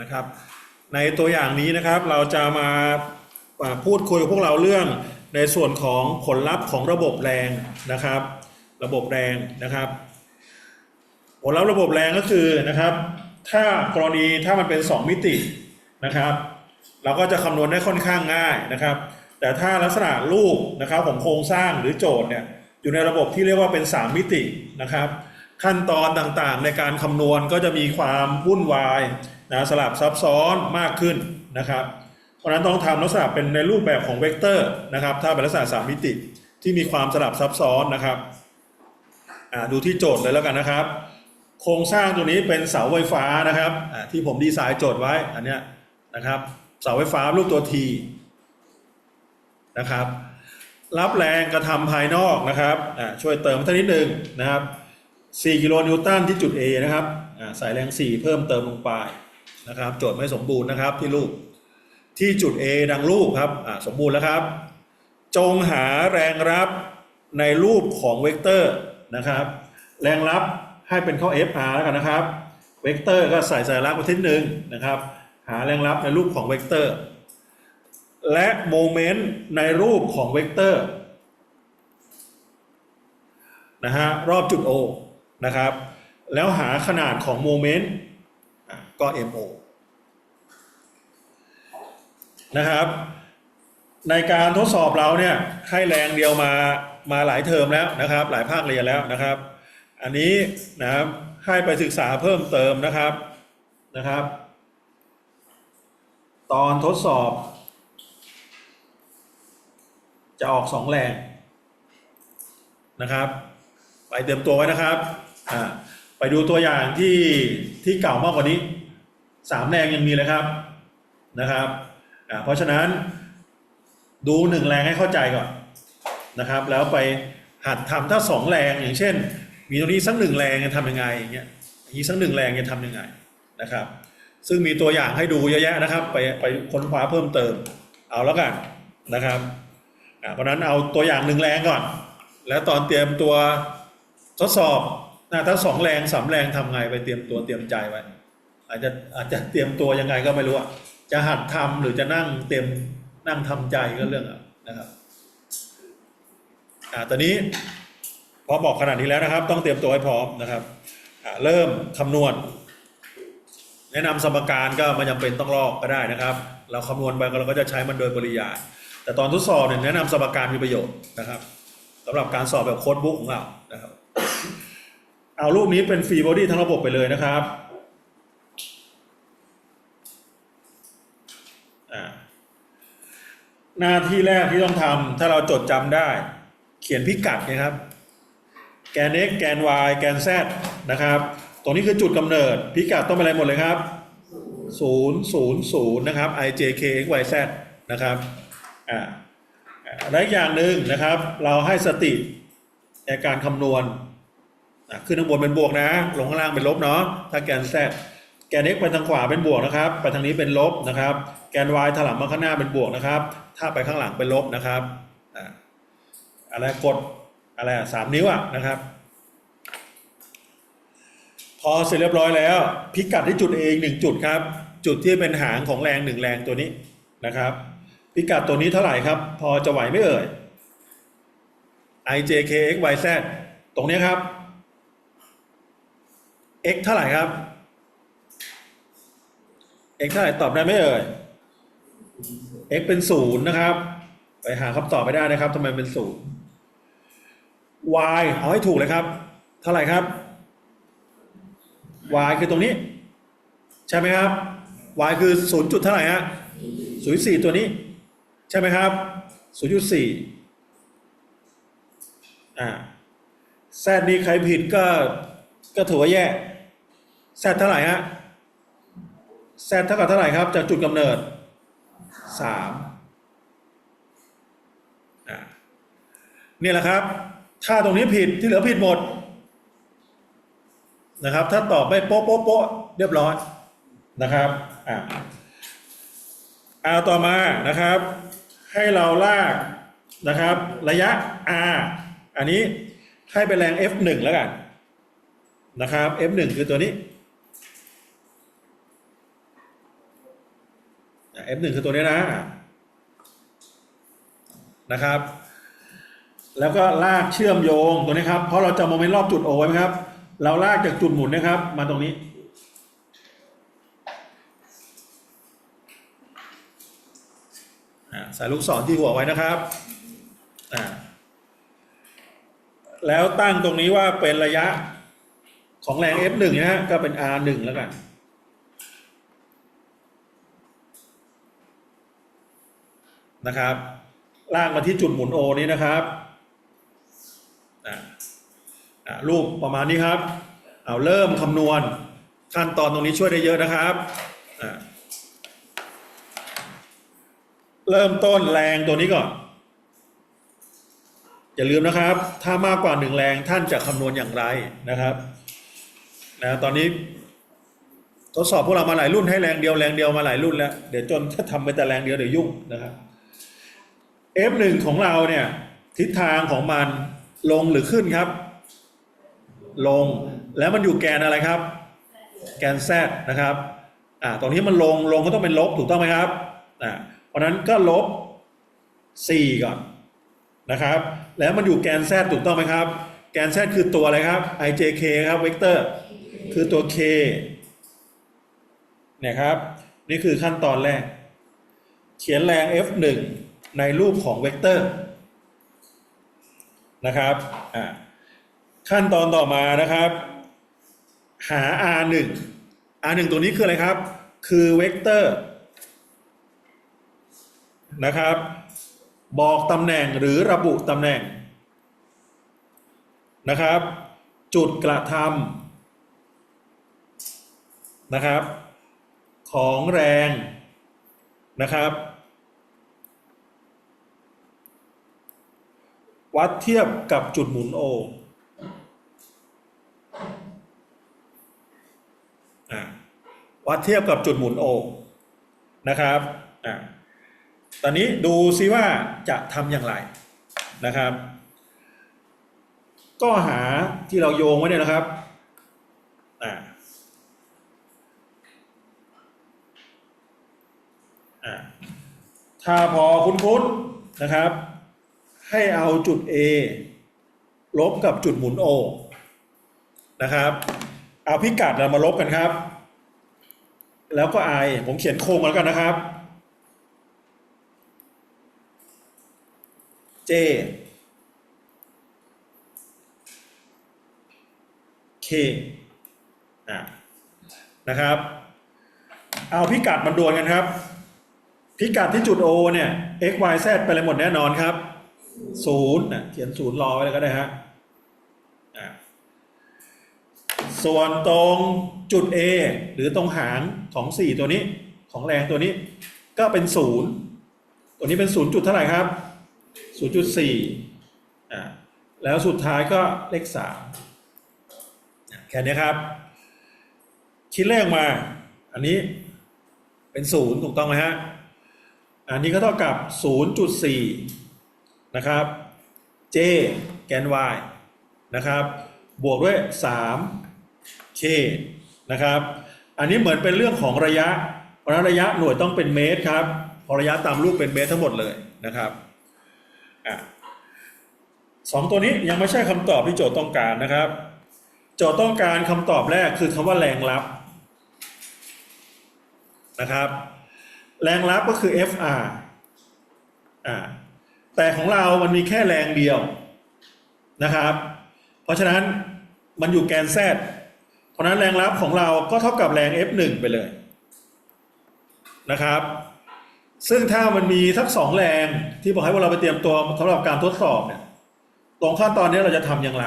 นะครับ ในตัวอย่างนี้นะครับเราจะมาพูดคุยกับพวกเราเรื่องในส่วนของผลลัพธ์ของระบบแรงนะครับ ระบบแรงนะครับ ผลลัพธ์ระบบแรงก็คือนะครับ ถ้ากรณีถ้ามันเป็น 2 มิตินะครับ เราก็จะคำนวณได้ค่อนข้างง่ายนะครับ แต่ถ้าลักษณะรูปนะครับของโครงสร้างหรือโจทย์เนี่ย อยู่ในระบบที่เรียกว่าเป็น 3 มิตินะครับ ขั้นตอนต่างๆในการคำนวณก็จะมีความวุ่นวายนะสลับซับซ้อนมากขึ้นนะครับ เพราะนั้นต้องทำลักษณะเป็นในรูปแบบของเวกเตอร์นะครับ ถ้าเป็นลักษณะ 3 มิติที่มีความสลับซับซ้อนนะครับดูที่โจทย์เลยแล้วกันนะครับ โครงสร้างตัวนี้เป็นเสาไฟฟ้านะครับที่ผมดีไซน์โจทย์ไว้อันเนี้ยนะครับ เสาไฟฟ้ารูปตัว T นะครับ รับแรงกระทำภายนอกนะครับช่วยเติมท่านิดหนึ่งนะครับ 4 กิโลนิวตันที่จุด A นะครับใส่แรง 4 เพิ่มเติมลงไปนะครับ โจทย์ไม่สมบูรณ์นะครับที่รูปที่จุด A ดังรูปครับสมบูรณ์แล้วครับ จงหาแรงรับในรูปของเวกเตอร์นะครับ แรงรับให้เป็นข้อ FR แล้วกันนะครับ เวกเตอร์ก็ใส่สัญลักษณ์มาทิศหนึ่งนะครับ หาแรงรับในรูปของเวกเตอร์ และโมเมนต์ในรูปของเวกเตอร์นะฮะรอบจุด O นะครับ แล้วหาขนาดของโมเมนต์ก็ MO นะครับ ในการทดสอบเราเนี่ยให้แรงเดียวมามาหลายเทอมแล้วนะครับ หลายภาคเรียนแล้วนะครับ อันนี้นะครับให้ไปศึกษาเพิ่มเติมนะครับนะครับ ตอนทดสอบ จะออกสองแรงนะครับ ไปเตรียมตัวไว้นะครับอ่าไปดูตัวอย่างที่ที่เก่ามากกว่านี้สามแรงยังมีเลยครับนะครับอ่าเพราะฉะนั้นดูหนึ่งแรงให้เข้าใจก่อนนะครับ แล้วไปหัดทำถ้าสองแรงอย่างเช่น มีตรงนี้สักหนึ่งแรงจะทำยังไงอย่างเงี้ยมีสักหนึ่งแรงจะทำยังไงนะครับ ซึ่งมีตัวอย่างให้ดูเยอะแยะนะครับ ไปไปค้นคว้าเพิ่มเติมเอาแล้วกันนะครับ เพราะนั้นเอาตัวอย่างหนึ่งแรงก่อน แล้วตอนเตรียมตัวทดสอบนะถ้าสองแรงสามแรงทำไงไปเตรียมตัวเตรียมใจไว้ อาจจะอาจจะเตรียมตัวยังไงก็ไม่รู้อะจะหัดทำหรือจะนั่งเตรียมนั่งทำใจก็เรื่องอะนะครับอ่าตอนนี้พอบอกขนาดนี้แล้วนะครับ ต้องเตรียมตัวให้พร้อมนะครับอ่าเริ่มคำนวณ แนะนำสมการก็มันจำเป็นต้องลอกก็ได้นะครับ เราคำนวณไปเราก็จะใช้มันโดยปริยาย แต่ตอนทดสอบเนี่ยแนะนำสมการมีประโยชน์นะครับสำหรับการสอบแบบโค้ดบุ๊กของเรานะครับ เอารูปนี้เป็นฟรีบอดี้ทั้งระบบไปเลยนะครับหน้าที่แรกที่ต้องทำถ้าเราจดจำได้ เขียนพิกัดนะครับ แกน x แกน y แกน z นะครับ ตรงนี้คือจุดกำเนิด พิกัดต้องเป็นอะไรหมดเลยครับ 0 0 0 นะครับ i j k x y z นะครับ อ่าและอีกอย่างหนึ่งนะครับ เราให้สติในการคำนวณขึ้นข้างบนเป็นบวกนะ ลงข้างล่างเป็นลบเนาะถ้าแกน z แกน x ไปทางขวาเป็นบวกนะครับ ไปทางนี้เป็นลบนะครับ แกน y ถลำมาข้างหน้าเป็นบวกนะครับ ถ้าไปข้างหลังเป็นลบนะครับอะไรกดอะไรอะสามนิ้วอะนะครับ พอเสร็จเรียบร้อยแล้ว พิกัดที่จุด A อีกหนึ่งจุดครับ จุดที่เป็นหางของแรงหนึ่งแรงตัวนี้นะครับ พิกัดตัวนี้เท่าไหร่ครับ พอจะไหวไม่เอ่ย i j k x y z ตรงนี้ครับ x เท่าไหร่ครับ x เท่าไหร่ตอบได้ไหมเอ่ย x เป็นศูนย์นะครับ ไปหาคำตอบไปได้นะครับทำไมเป็นศูนย์ y เอาให้ถูกเลยครับ เท่าไหร่ครับ y คือตรงนี้ ใช่ไหมครับ y คือศูนย์จุดเท่าไหร่ฮะศูนย์สี่ตัวนี้ ใช่ไหมครับศูนย์จุดสี่อ่าแซดนี้ใครผิดก็ก็ถือว่าแย่แซดเท่าไหร่ฮะแซดเท่ากับเท่าไหร่ครับ จากจุดกำเนิดสามอ่านี่แหละครับ ถ้าตรงนี้ผิดที่เหลือผิดหมดนะครับ ถ้าตอบไม่โป๊ะโป๊ะโป๊ะเรียบร้อยนะครับอ่าเอาต่อมานะครับ ให้เราลากนะครับ ระยะ r อันนี้ให้เป็นแรง F1 แล้วกันนะครับ F1 คือตัวนี้ F1 คือตัวนี้นะนะครับ แล้วก็ลากเชื่อมโยงตัวนี้ครับ เพราะเราจะโมเมนต์รอบจุด O ไว้ไหมครับ เราลากจากจุดหมุนนะครับ มาตรงนี้ อ่า ใส่ลูกศรที่หัวไว้นะครับอ่าแล้วตั้งตรงนี้ว่าเป็นระยะของแรง F1 นะฮะก็เป็น R1 แล้วกันนะครับลากมาที่จุดหมุน O นี้นะครับรูปประมาณนี้ครับ เอาเริ่มคำนวณขั้นตอนตรงนี้ช่วยได้เยอะนะครับอ่า เริ่มต้นแรงตัวนี้ก่อน อย่าลืมนะครับ ถ้ามากกว่าหนึ่งแรงท่านจะคำนวณอย่างไรนะครับนะตอนนี้ทดสอบพวกเรามาหลายรุ่นให้แรงเดียวแรงเดียวมาหลายรุ่นแล้ว เดี๋ยวจนถ้าทำไปแต่แรงเดียวเดี๋ยวยุ่งนะครับ F1 ของเราเนี่ย ทิศทางของมันลงหรือขึ้นครับ ลงแล้วมันอยู่แกนอะไรครับ แกน Z นะครับ อ่าตรงนี้มันลงลงก็ต้องเป็นลบถูกต้องไหมครับอ่า เพราะนั้นก็ลบ 4 ก่อนนะครับ แล้วมันอยู่แกน Z ถูกต้องไหมครับ แกน Z คือตัวอะไรครับ ijk ครับเวกเตอร์คือตัว k เนี่ยครับ นี่คือขั้นตอนแรก เขียนแรง F1 ในรูปของเวกเตอร์นะครับอ่าขั้นตอนต่อมานะครับ หา R1 R1 ตัวนี้คืออะไรครับ คือเวกเตอร์ นะครับ บอกตำแหน่งหรือระบุตำแหน่งนะครับ จุดกระทำนะครับ ของแรงนะครับวัดเทียบกับจุดหมุน O อะวัดเทียบกับจุดหมุน O นะครับอะ ตอนนี้ดูซิว่าจะทำอย่างไรนะครับ ก็หาที่เราโยงไว้เนี่ยนะครับอ่าอ่าถ้าพอคุ้นๆนะครับ ให้เอาจุด A ลบกับจุดหมุน O นะครับเอาพิกัดเรามาลบกันครับ แล้วก็ I ผมเขียนโครงแล้วกันนะครับ J K อะนะครับ เอาพิกัดมันดวลกันครับ พิกัดที่จุด O เนี่ย x y z ไปเลยหมดแน่นอนครับศูนย์นะเขียนศูนย์รอไว้เลยก็ได้ฮะส่วนตรงจุด A หรือตรงหางของ 4 ตัวนี้ของแรงตัวนี้ ก็เป็นศูนย์ตัวนี้เป็นศูนย์จุดเท่าไหร่ครับ 0.4อ่าแล้วสุดท้ายก็เลข3อะแค่นี้ครับคิดเลขมา อันนี้เป็นศูนย์ถูกต้องไหมฮะ อันนี้ก็เท่ากับ 0.4 นะครับ j แกน y นะครับ บวกด้วย 3k นะครับ อันนี้เหมือนเป็นเรื่องของระยะ เพราะนั้นระยะหน่วยต้องเป็นเมตรครับพราะระยะตามรูปเป็นเมตรทั้งหมดเลยนะครับ อะสองตัวนี้ยังไม่ใช่คำตอบที่โจทย์ต้องการนะครับ โจทย์ต้องการคำตอบแรกคือคำว่าแรงรับนะครับ แรงรับก็คือ FR อ่าแต่ของเรามันมีแค่แรงเดียวนะครับ เพราะฉะนั้นมันอยู่แกน Z เพราะฉะนั้นแรงรับของเราก็เท่ากับแรง F1 ไปเลยนะครับ ซึ่งถ้ามันมีสักสองแรงที่บอกให้พวกเราไปเตรียมตัวสำหรับการทดสอบเนี่ยตรงขั้นตอนนี้เราจะทำอย่างไร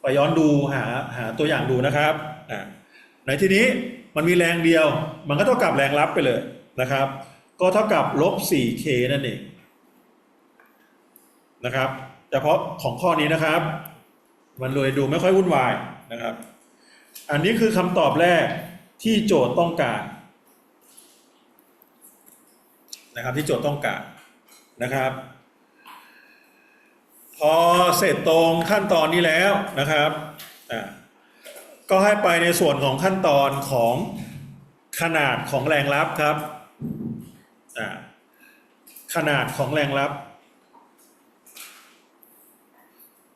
ไปย้อนดูหาหาตัวอย่างดูนะครับอ่าในที่นี้มันมีแรงเดียว มันก็เท่ากับแรงรับไปเลยนะครับ ก็เท่ากับลบ 4k นั่นเองนะครับเฉพาะของข้อนี้นะครับ มันเลยดูไม่ค่อยวุ่นวายนะครับ อันนี้คือคำตอบแรกที่โจทย์ต้องการ นะครับที่โจทย์ต้องการนะครับ พอเสร็จตรงขั้นตอนนี้แล้วนะครับอ่าก็ให้ไปในส่วนของขั้นตอนของขนาดของแรงรับครับอ่าขนาดของแรงรับ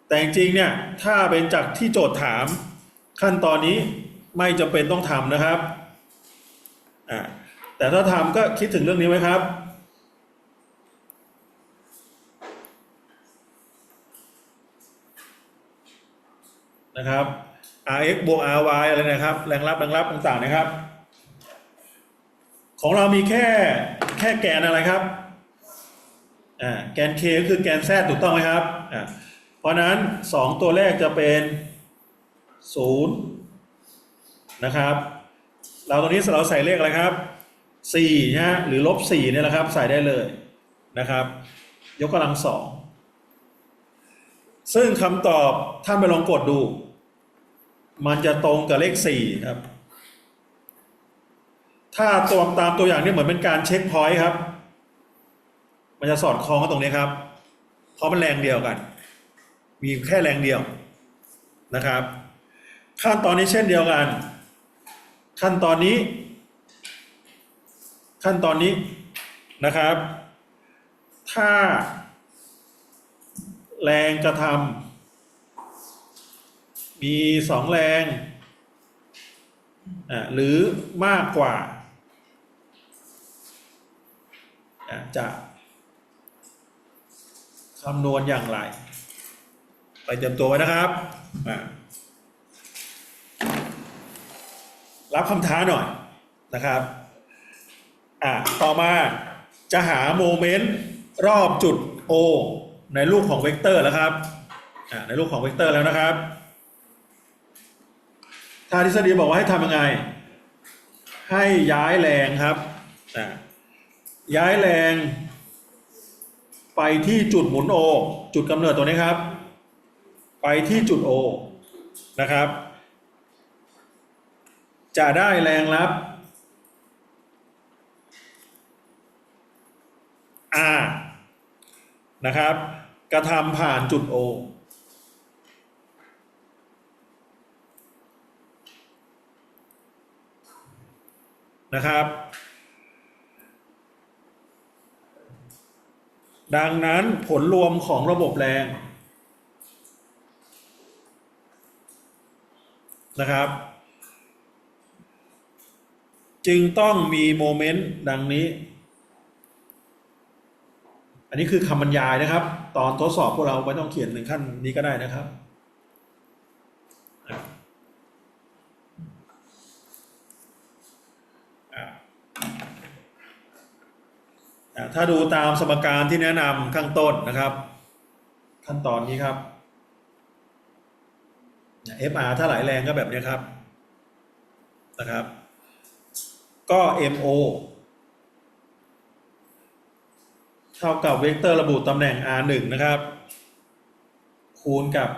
แต่จริงเนี่ยถ้าเป็นจากที่โจทย์ถามขั้นตอนนี้ไม่จำเป็นต้องทำนะครับอ่าแต่ถ้าทำก็คิดถึงเรื่องนี้ไว้ครับ นะครับ rx บวก ry อะไรนะครับ แรงรับแรงรับต่างๆนะครับ ของเรามีแค่แค่แกนอะไรครับอ่าแกน k ก็คือแกน z ถูกต้องไหมครับอ่าเพราะนั้น 2 ตัวแรกจะเป็น 0 นะครับ เราตรงนี้เราใส่เลขอะไรครับ4นะฮะหรือลบ4เนี่ยแหละครับ ใส่ได้เลยนะครับ ยกกำลังสองซึ่งคำตอบท่านไปลองกดดู มันจะตรงกับเลขสี่ครับ ถ้าตัวตามตัวอย่างนี่เหมือนเป็นการเช็คพอยต์ครับ มันจะสอดคล้องกันตรงนี้ครับ เพราะมันแรงเดียวกัน มีแค่แรงเดียวนะครับ ขั้นตอนนี้เช่นเดียวกัน ขั้นตอนนี้ ขั้นตอนนี้นะครับ ถ้าแรงกระทำ มีสองแรงหรือมากกว่า จะคำนวณอย่างไร ไปเตรียมตัวไว้นะครับรับคำท้าหน่อยนะครับอะต่อมาจะหาโมเมนต์รอบจุด O ในรูปของเวกเตอร์แล้วครับอ่าในรูปของเวกเตอร์แล้วนะครับ ถ้าทฤษฎีบอกว่าให้ทำยังไง ให้ย้ายแรงครับอ่าย้ายแรง ไปที่จุดหมุน O จุดกำเนิดตัวนี้ครับ ไปที่จุด O นะครับ จะได้แรงรับ R นะครับ กระทำผ่านจุด O นะครับ ดังนั้นผลรวมของระบบแรงนะครับ จึงต้องมีโมเมนต์ดังนี้ อันนี้คือคำบรรยายนะครับ ตอนทดสอบพวกเราไม่ต้องเขียนถึงขั้นนี้ก็ได้นะครับอะอะอะ ถ้าดูตามสมการที่แนะนำข้างต้นนะครับ ขั้นตอนนี้ครับ FR ถ้าไหลแรงก็แบบนี้ครับนะครับ ก็ MO เท่ากับเวกเตอร์ระบุตำแหน่ง r1 นะครับ คูณกับ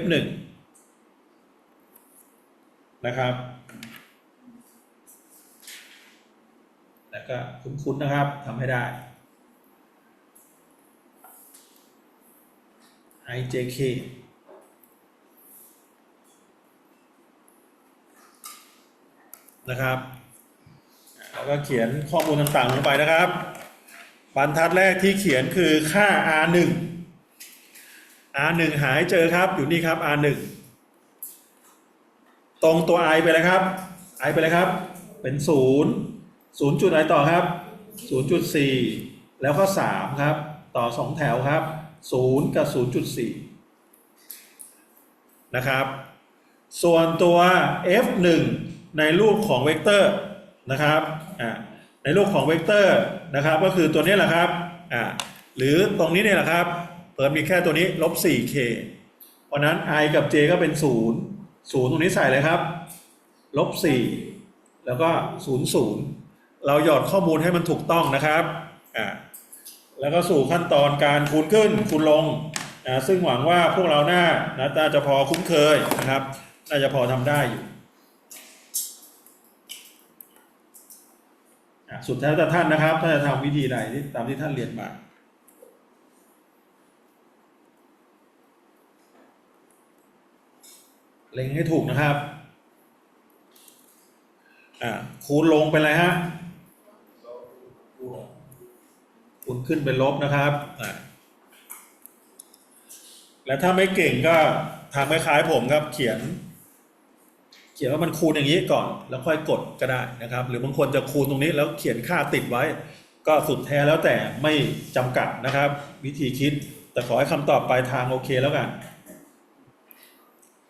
f1 นะครับ แล้วก็คุ้นๆนะครับทำให้ได้ ijk นะครับ แล้วก็เขียนข้อมูลต่างๆลงไปนะครับ บรรทัดแรกที่เขียนคือค่า r1 r1 หาให้เจอครับ อยู่นี่ครับ r1 ตรงตัว i ไปเลยครับ i ไปเลยครับ เป็น 0 0จุดอะไรต่อครับ0.4แล้วก็3ครับ ต่อ2แถวครับ0กับ0.4นย์จุดสี่นะครับ ส่วนตัว f1 ในรูปของเวกเตอร์นะครับอ่าในรูปของเวกเตอร์นะครับ ก็คือตัวนี้แหละครับอ่าหรือตรงนี้เนี่ยแหละครับเปิดมีแค่ตัวนี้ลบ 4k เพราะนั้น i กับ j ก็เป็น 0 0 ตรงนี้ใส่เลยครับลบ 4 แล้วก็ 0 0 เราหยอดข้อมูลให้มันถูกต้องนะครับอ่าแล้วก็สู่ขั้นตอนการคูณขึ้นคูณลงนะซึ่งหวังว่าพวกเราหน้านะน่าจะพอคุ้นเคยนะครับน่าจะพอทำได้อยู่สุดแท้แต่ท่านนะครับถ้าจะทำวิธีใดที่ตามที่ท่านเรียนมาเล็งให้ถูกนะครับ อ่าคูณลงไปเลยฮะ ขึ้นเป็นลบนะครับแล้วถ้าไม่เก่งก็ทำคล้ายๆผมครับ เขียน เขียนว่ามันคูณอย่างนี้ก่อน แล้วค่อยกดก็ได้นะครับ หรือบางคนจะคูณตรงนี้แล้วเขียนค่าติดไว้ ก็สุดแท้แล้วแต่ไม่จำกัดนะครับ วิธีคิด แต่ขอให้คำตอบปลายทางโอเคแล้วกัน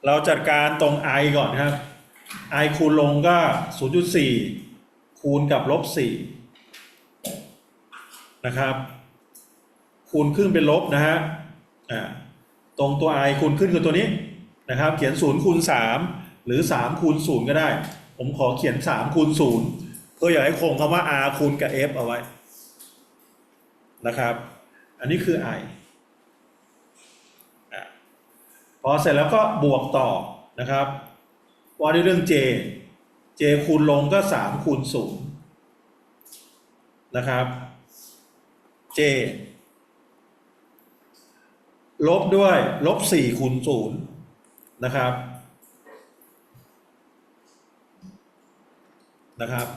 เราจัดการตรง i ก่อนครับ i คูณลงก็ 0.4 คูณกับลบ4 นะครับ คูณขึ้นเป็นลบนะฮะอ่าตรงตัว i คูณขึ้นคือตัวนี้นะครับ เขียน 0 คูณ 3 หรือ 3 คูณ 0 ก็ได้ ผมขอเขียน 3 คูณ 0 เพื่ออยากให้คงคำว่า r คูณกับ f เอาไว้นะครับ อันนี้คือ i อะพอเสร็จแล้วก็บวกต่อนะครับ ว่าด้วยเรื่อง j j คูณลงก็ 3 คูณ 0 นะครับ j ลบด้วย ลบสี่คูณศูนย์นะครับ นะครับ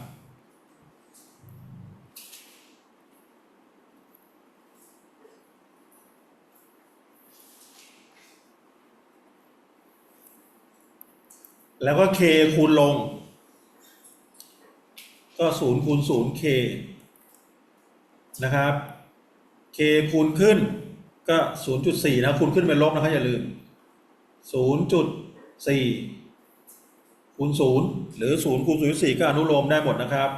แล้วก็ k คูณลง ก็ศูนย์คูณศูนย์ k นะครับ k คูณขึ้นก็ 0.4 นะ คูณขึ้นเป็นลบนะครับอย่าลืม 0.4 คูณ 0 หรือ 0 คูณ 0.4 ก็อนุโลมได้หมดนะครับ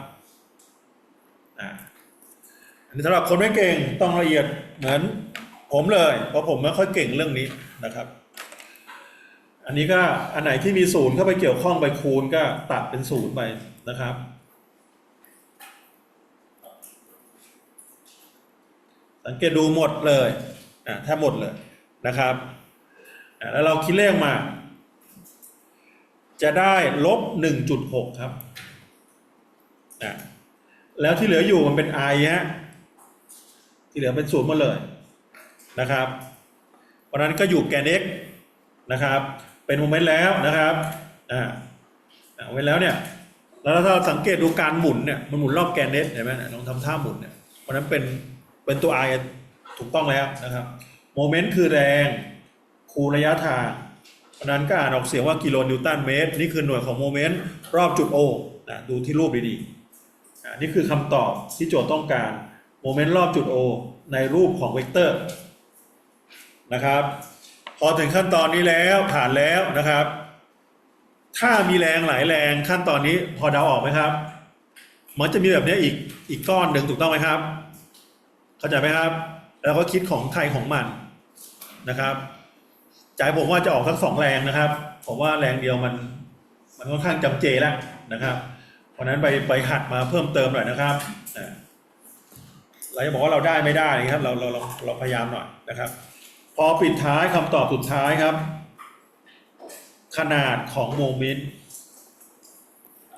อันนี้สำหรับคนไม่เก่งต้องละเอียดเหมือนผมเลย เพราะผมไม่ค่อยเก่งเรื่องนี้นะครับ อันนี้ก็อันไหนที่มีศูนย์เข้าไปเกี่ยวข้องไปคูณก็ตัดเป็นศูนย์ไปนะครับ สังเกตดูหมดเลยอ่าแทบหมดเลยนะครับอ่าแล้วเราคิดเลขมา จะได้ลบหนึ่งจุดหกครับอ่าแล้วที่เหลืออยู่มันเป็น i ฮะที่เหลือเป็นศูนย์หมดเลยนะครับเพราะนั้นก็อยู่แกน x นะครับ เป็นโมเมนต์แล้วนะครับอ่าอ่าโมเมนต์แล้วเนี่ยแล้วถ้าเราสังเกตดูการหมุนเนี่ยมันหมุนรอบแกน x เห็นไหมเนี่ยลองทำท่าหมุนเนี่ยเพราะนั้นเป็น เป็นตัว i ถูกต้องแล้วนะครับโมเมนต์คือแรงคูณระยะทางเพราะนั้นก็อ่านออกเสียงว่ากิโลนิวตันเมตร นี่คือหน่วยของโมเมนต์รอบจุด O นะดูที่รูปดีๆนี่คือคำตอบที่โจทย์ต้องการโมเมนต์รอบจุด O ในรูปของเวกเตอร์นะครับ พอถึงขั้นตอนนี้แล้วผ่านแล้วนะครับ ถ้ามีแรงหลายแรงขั้นตอนนี้พอเดาออกไหมครับ มันจะมีแบบนี้อีกอีกก้อนหนึ่งถูกต้องไหมครับ เข้าใจไหมครับ แล้วก็คิดของใครของมันนะครับใจผมว่าจะออกทั้งสองแรงนะครับผมว่าแรงเดียวมันมันค่อนข้างจำเจแล้วนะครับ เพราะนั้นไปไปหัดมาเพิ่มเติมหน่อยนะครับเราจะบอกว่าเราได้ไม่ได้นะครับ เราเราเราเราพยายามหน่อยนะครับ พอปิดท้ายคำตอบสุดท้ายครับ ขนาดของโมเมนต์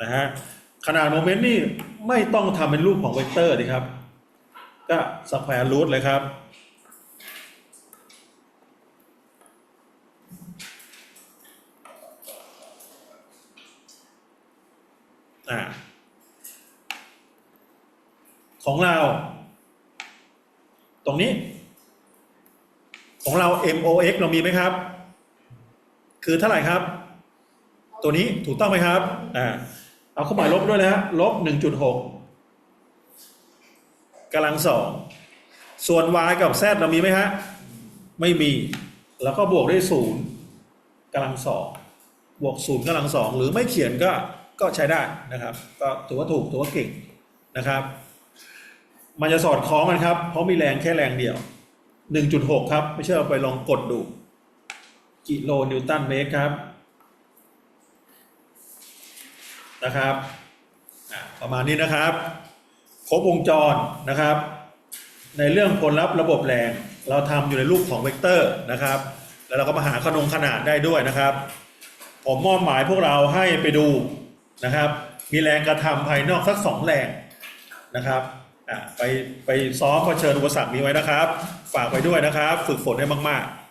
นะฮะขนาดโมเมนต์นี่ไม่ต้องทำเป็นรูปของเวกเตอร์ดีครับ ก็สแควร์รูทเลยครับ อ่า ของเรา ตรงนี้ ของเรา MOX เรามีไหมครับ คือเท่าไหร่ครับ ตัวนี้ถูกต้องไหมครับ อ่า เอาเข้าหมายลบด้วยนะฮะลบหนึ่งจุดหก กำลังสองส่วน y กับ z เรามีไหมฮะ ไม่มี แล้วก็บวกด้วยศูนย์กำลังสองบวกศูนย์กำลังสองหรือไม่เขียนก็ก็ใช้ได้นะครับ ก็ถือว่าถูกถือว่าเก่งนะครับ มันจะสอดคล้องกันครับ เพราะมีแรงแค่แรงเดียว 1.6 ครับ ไม่เชื่อไปลองกดดู กิโลนิวตันเมตรครับนะครับ ประมาณนี้นะครับ ครบวงจรนะครับ ในเรื่องผลลัพธ์ระบบแรง เราทำอยู่ในรูปของเวกเตอร์นะครับ แล้วเราก็มาหาขนงขนาดได้ด้วยนะครับ ผมมอบหมายพวกเราให้ไปดูนะครับ มีแรงกระทำภายนอกสักสองแรงนะครับอะไปไปซ้อมเผชิญอุปสรรคนี้ไว้นะครับ ฝากไปด้วยนะครับ ฝึกฝนให้มาก ๆ